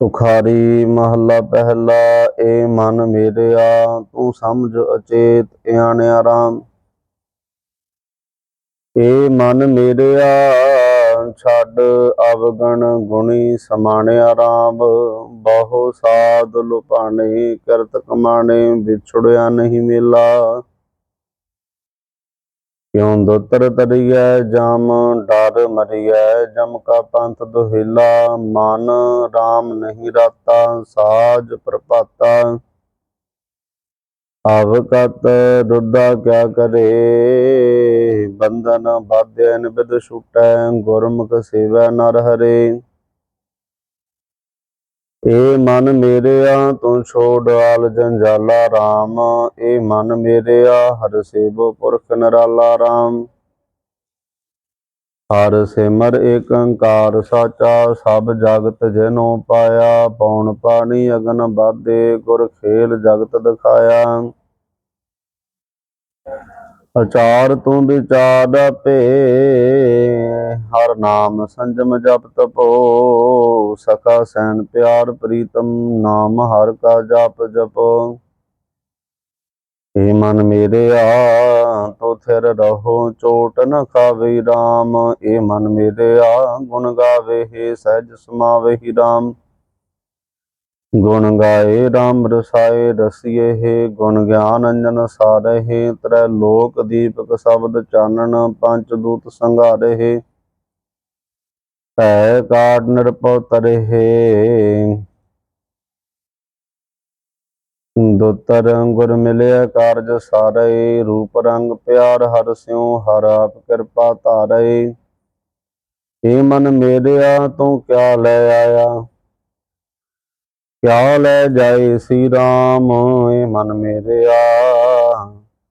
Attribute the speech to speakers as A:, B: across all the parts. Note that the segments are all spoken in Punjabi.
A: ਤੁਖਾਰੀ ਮਹੱਲਾ ਪਹਿਲਾ, ਏ ਮਨ ਮੇਰਿਆ, ਤੂੰ ਸਮਝ ਅਚੇਤ ਇਆਣਿਆ ਰਾਮ। ਏ ਮਨ ਮੇਰਿਆ, ਛੱਡ ਅਵਗਣ ਗੁਣੀ ਸਮਾਣਿਆ ਰਾਮ। ਬਹੁ ਸਾਧ ਲੁਪਾਣੇ ਕਰਤ ਕਮਾਣੇ, ਵਿਛੜਿਆ ਨਹੀਂ ਮੇਲਾ। ਕਿਉ ਦੁਤਰ ਤਰੀਐ ਡਾ ਡਰ ਮਰੀਐ, ਜਮ ਕਾ ਪੰਥ ਦੁਹਿਲਾ, ਮਨ RAM ਨਹੀਂ ਰਾਤਾ, ਸਾਜ ਪ੍ਰਪਾਤਾ ਅਵਕਤ ਰੁੱਦਾ ਕਿਆ ਕਰੇ, ਬੰਧਨ ਬਾਧਿਆ ਨਿਬਿਦ ਛੁਟੈ, ਗੁਰਮੁਖ ਸੇਵੈ ਨਰ ਹਰੇ। ਏ ਮਨ ਮੇਰਿਆ, ਤੂੰ ਛੋੜ ਆਲ ਜੰਜਾਲਾ RAM ਏ ਮਨ ਮੇਰਿਆ, ਹਰ ਸੇਵੋ ਪੁਰਖ ਨਰਾਲਾ RAM ਹਰ ਸਿਮਰ ਏਕ ਓੰਕਾਰ ਸਾਚਾ, ਸਭ ਜਗਤ ਜਿਨੋ ਪਾਇਆ ਪੌਣ ਪਾਣੀ ਅਗਨ ਬਾਧੇ, ਗੁਰ ਖੇਲ ਜਗਤ ਦਿਖਾਇਆ। ਅਚਾਰ ਤੂੰ ਵਿਚਾਰ ਭੇ ਹਰ ਨਾਮ ਸੰਜਮ ਜਪ ਤਪੋ। ਸਖਾ ਸੈਨ ਪਿਆਰ ਪ੍ਰੀਤਮ, ਨਾਮ ਹਰ ਕਾ ਜਪ ਜਪੋ। ਏ ਮਨ ਮੇਰਿਆ ਤੋ ਥਿਰ ਰਹੋ ਚੋਟ ਨ ਖਾਵੇ RAM ਏ ਮਨ ਮੇਰਿਆ ਗੁਣ ਗਾਵੇ ਹੈ ਸਹਿਜ ਸਮਾਵੇ ਹੀ RAM ਗੁਣ ਗਾਏ RAM ਰਸਾਏ ਰਸੀਏ ਹੈ, ਗੁਣ ਗਿਆਨ ਅੰਜਨ ਸਾਰੇ ਹੈ। ਤ੍ਰੈ ਲੋਕ ਦੀਪਕ ਸ਼ਬਦ ਚਾਨਣ ਪੰਜ ਦੂਤ ਸੰਘਾਰੇ ਹੈ। ਭੈ ਕਾਟ ਨਿਰਭਉ ਤਰੇ ਹੈ ਗੁਰ ਮਿਲਿਆ ਕਾਰਜ ਸਾਰੇ, ਰੂਪ ਰੰਗ ਪਿਆਰ ਹਰ ਸਿਉ, ਹਰ ਆਪ ਕਿਰਪਾ ਧਾਰੇ। ਏ ਮਨ ਮੇਰਿਆ, ਤੂੰ ਕਿਆ ਲੈ ਆਇਆ? ਕਿਆ ਲੈ ਜਾਏ ਸੀ RAM ਏ ਮਨ ਮੇਰਿਆ,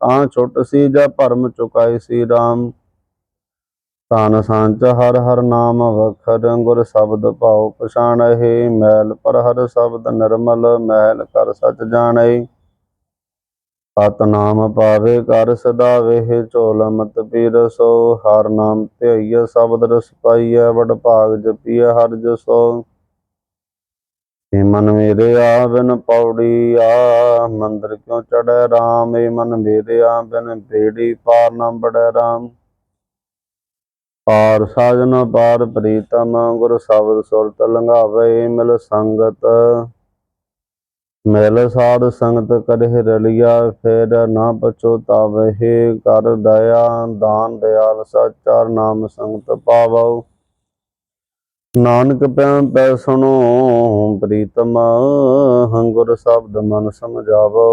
A: ਤਾਂ ਛੁੱਟ ਸੀ ਜਾਂ ਭਰਮ ਚੁਕਾਏ ਸੀ RAM ਤਨ ਸੰਚ ਹਰ ਹਰ ਨਾਮ ਵਖਰ ਗੁਰ ਸ਼ਬਦ ਭਾਉ ਪਛਾਣਹਿ ਮੈਲ ਪਰ ਹਰ ਸ਼ਬਦ ਨਿਰਮਲ ਮਹਿਲ ਕਰ ਸਚ ਜਾਣੈ। ਸਤਨਾਮ ਪਾਵੇ ਕਰ ਸਦਾ ਵੇਹ ਝੋਲ ਮਤ ਪੀਰਸੋ ਹਰ ਨਾਮ ਧਿਆਈਐ, ਸ਼ਬਦ ਰਸ ਪਾਈਐ, ਵਡ ਭਾਗ ਜਪੀਐ, ਹਰ ਜਸੋ ਏ ਮਨ ਮੇਰੇ ਆ ਬਿਨ ਪੌੜੀ ਆ, ਮੰਦਰ ਕਿਉ ਚੜੈ RAM ਏ ਮਨ ਮੇਰੇ ਆ ਬਿਨ ਬੇੜੀ ਪਾਰ ਨਾ ਬੜੈ RAM ਪਾਰ ਸਾਜਨ, ਪਾਰ ਪ੍ਰੀਤਮ, ਗੁਰ ਸ਼ਬਦ ਸੁਰਤ ਲੰਘਾਵੇ, ਮਿਲ ਸੰਗਤ। ਮਿਲ ਸਾਧ ਸੰਗਤ ਕਰਹਿ ਰਲਿਆ, ਫੇਰ ਨਾ ਪਛੋਤਾਵੇ ਕਰ ਦਇਆ, ਦਾਨ ਦਿਆਲ ਸਚਾ ਨਾਮ ਸੰਗਤ ਪਾਵੋ ਨਾਨਕ ਪੈ ਪੈ ਸੁਣੋ, ਪ੍ਰੀਤਮ ਹੰਗੁਰ ਸ਼ਬਦ ਮਨ ਸਮਝਾਵੋ।